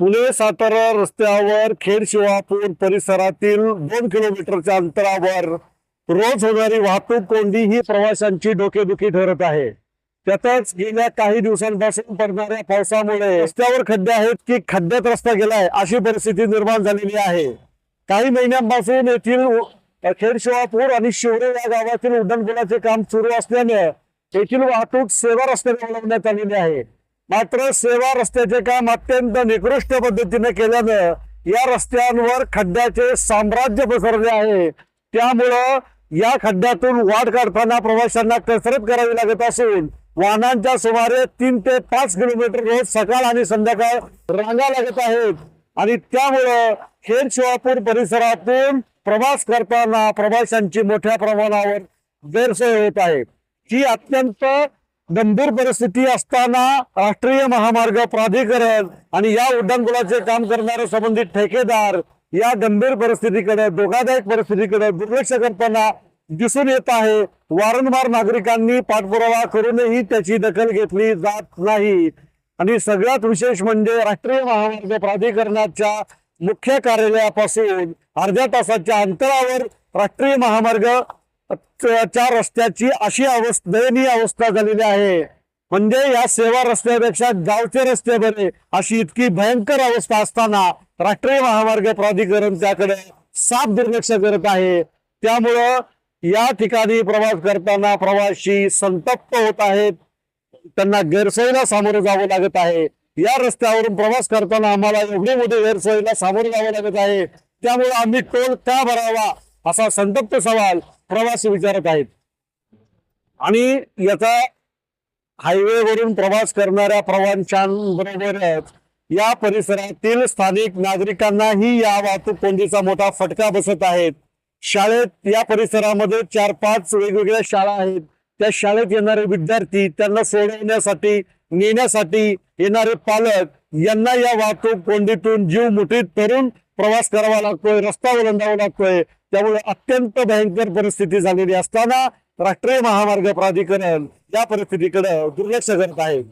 पुणे सातारा रस्त्यावर खेड शिवापूर परिसरातील दोन किलोमीटरच्या अंतरावर रोज होणारी वाहतूक कोंडी ही प्रवाशांची डोकेदुखी ठरत आहे. त्यातच गेल्या काही दिवसांपासून पडणाऱ्या पावसामुळे रस्त्यावर खड्डे आहेत की खड्ड्यात रस्ता गेलाय अशी परिस्थिती निर्माण झालेली आहे. काही महिन्यांपासून येथील खेड शिवापूर आणि शिवरे या गावातील उड्डाणपुलाचे काम सुरू असल्याने येथील वाहतूक सेवा रस्त्याने अवलंबण्यात आलेली आहे. मात्र सेवा रस्त्याचे काम अत्यंत निकृष्ट पद्धतीने केल्यानं या रस्त्यांवर खड्ड्याचे साम्राज्य पसरले आहे. त्यामुळं या खड्ड्यातून वाट काढताना प्रवाशांना कसरत करावी लागत असून वाहनांच्या सुमारे तीन ते पाच किलोमीटर रोज सकाळ आणि संध्याकाळ रांगा लागत आहेत. आणि त्यामुळं खेड शिवापूर परिसरातून प्रवास करताना प्रवाशांची मोठ्या प्रमाणावर गैरसोय होत आहे. ही अत्यंत गंभीर परिस्थिती असताना राष्ट्रीय महामार्ग प्राधिकरण आणि या उड्डाणपुलाचे काम करणारे संबंधित ठेकेदार या गंभीर परिस्थितीकडे धोकादायक परिस्थितीकडे दुर्लक्ष करताना दिसून येत आहे. वारंवार नागरिकांनी पाठपुरावा करूनही त्याची दखल घेतली जात नाही. आणि सगळ्यात विशेष म्हणजे राष्ट्रीय महामार्ग प्राधिकरणाच्या मुख्य कार्यालयापासून अर्ध्या तासाच्या अंतरावर राष्ट्रीय महामार्ग त्या रस्त्याची अशी अवस्था दयनीय अवस्था झालेली आहे. म्हणजे या सेवा रस्त्यापेक्षा गावचे रस्ते बरे अशी इतकी भयंकर अवस्था असताना राष्ट्रीय महामार्ग प्राधिकरण त्याकडे साफ दुर्लक्ष करत आहे. त्यामुळं या ठिकाणी प्रवास करताना प्रवासी संतप्त होत आहेत. त्यांना गैरसोयीला सामोरं जावं लागत आहे. या रस्त्यावरून प्रवास करताना आम्हाला एवढी मोठी गैरसोयीला सामोरं जावं लागत आहे. त्यामुळे आम्ही टोल का भरावा? असा संतप्त सवाल प्रवासी विचारत आहेत. आणि याचा हायवेवरून प्रवास करणाऱ्या प्रवाशांबरोबरच या परिसरातील स्थानिक नागरिकांनाही या वाहतूक कोंडीचा मोठा फटका बसत आहेत. शाळेत या परिसरामध्ये चार पाच वेगवेगळ्या शाळा आहेत. त्या शाळेत येणारे विद्यार्थी त्यांना सोडवण्यासाठी नेण्यासाठी येणारे पालक यांना या वाहतूक कोंडीतून जीव मुठीत करून प्रवास करावा लागतोय रस्ता ओलांडावा लागतोय. त्यामुळे अत्यंत भयंकर परिस्थिती झालेली असताना राष्ट्रीय महामार्ग प्राधिकरण या परिस्थितीकडे दुर्लक्ष करत आहे.